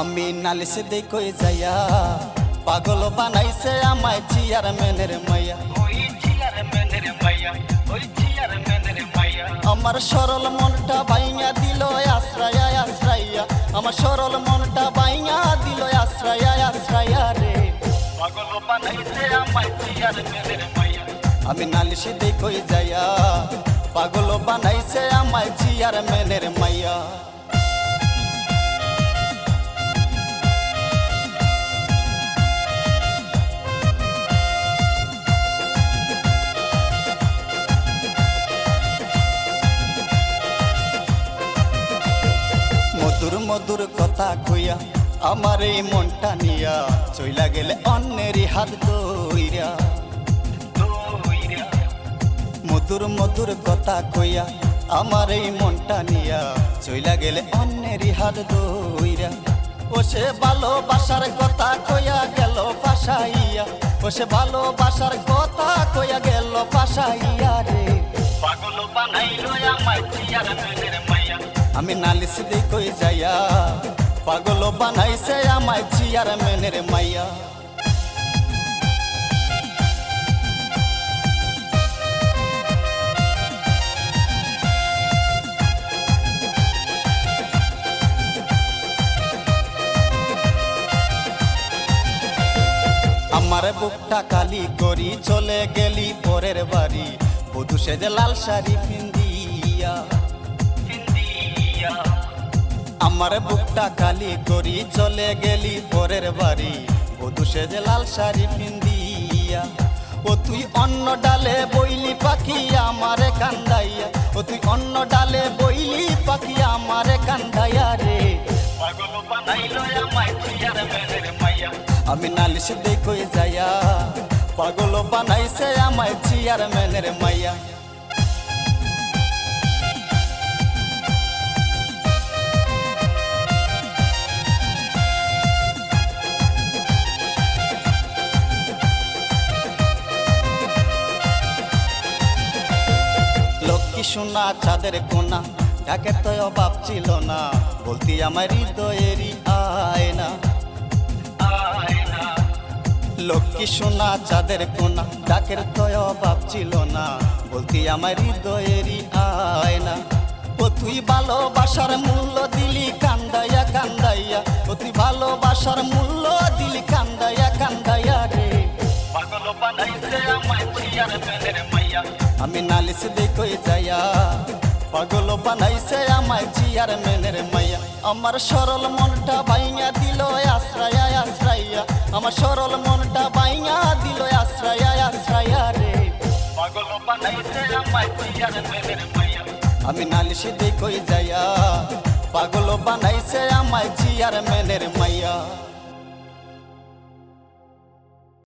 আমি নালিশ দেখই যাইয়া পাগল বানাইছে আমায় চিয়ার মেনের মাইয়া আমার সরল মনটা বাইঙা দিল আশ্রয়া আশ্রয়া। আমার সরল মনটা বাইঙা দিল আশ্রয়া আশ্রয়া রে। পাগল বানাইছে আমায় ঝিয়ার মেনের মাইয়া। আমি নালিশ দেখই যাইয়া পাগল বানাইছে আমায় চিয়ার মেনের মাইয়া। মধুর কথা কইয়া আমার এই মনটা নিয়া চইলা গেলে অন্যেরই হাত দইরা মধুর মধুর কথা কইয়া আমার এই মনটা নিয়া চইলা গেলে অন্যেরই হাত দইরা ও সে ভালোবাসার কথা কইয়া গেল ফাঁসাইয়া। ও সে ভালোবাসার কথা কইয়া গেল ফাঁসাইয়া রে। পাগল বানাইলো আমায় আমি নালিশ কই যাইয়া পাগল বানাইছে আমায় চিয়ার মেনের মাইয়া। আমার বুকটা কালি করি চলে গেলি পরের বাড়ি। বধু সেজে লাল শাড়ি পিন্দিয়া আমার বুকটা কালি করি চলে গেলি পরের বাড়ি। বধু সেজে লাল শাড়ি পিন্দিয়া ও তুই অন্য ডালে বইলি পাখি আমারে কান্দাইয়া। ও তুই অন্য ডালে বইলি পাখি আমারে কান্দাইয়া রে। আমি নালিশ দেখই যাইয়া। পাগল বানাইছে আমায় চিয়ার মেনের মাইয়া। লক্ষ্মী সোনা, চাঁদের কোনা? ডাকের তো অভাব ছিল না, বলতি আমার হৃদয়েরই আয়না। আয়না লক্ষ্মী সোনা, চাঁদের কোনা? ডাকের তো অভাব ছিল না, বলতি আমার হৃদয়েরই আয়না। ও তুই ভালোবাসার মূল্য দিলি কান্দাইয়া কান্দাইয়া। ও তুই ভালোবাসার মূল্য দিলি বানাইছে আমায় ঝিয়ার মেনের মাইয়া আমি পাগল বানাইছে আমায় চিয়ার মেনের মাইয়া আমার সরল মনটা বাইঙা দিল আশ্রয়া আশ্রয়া আমার সরল মনটা বাইয়া দিল আশ্রয়া আশ্রয়া রে পাগল বানাইছে আমায় ঝিয়ার মেনের মাইয়া আমি নালিশ দেখই যাইয়া পাগল বানাইছে আমায় চিয়ার মেনের মাইয়া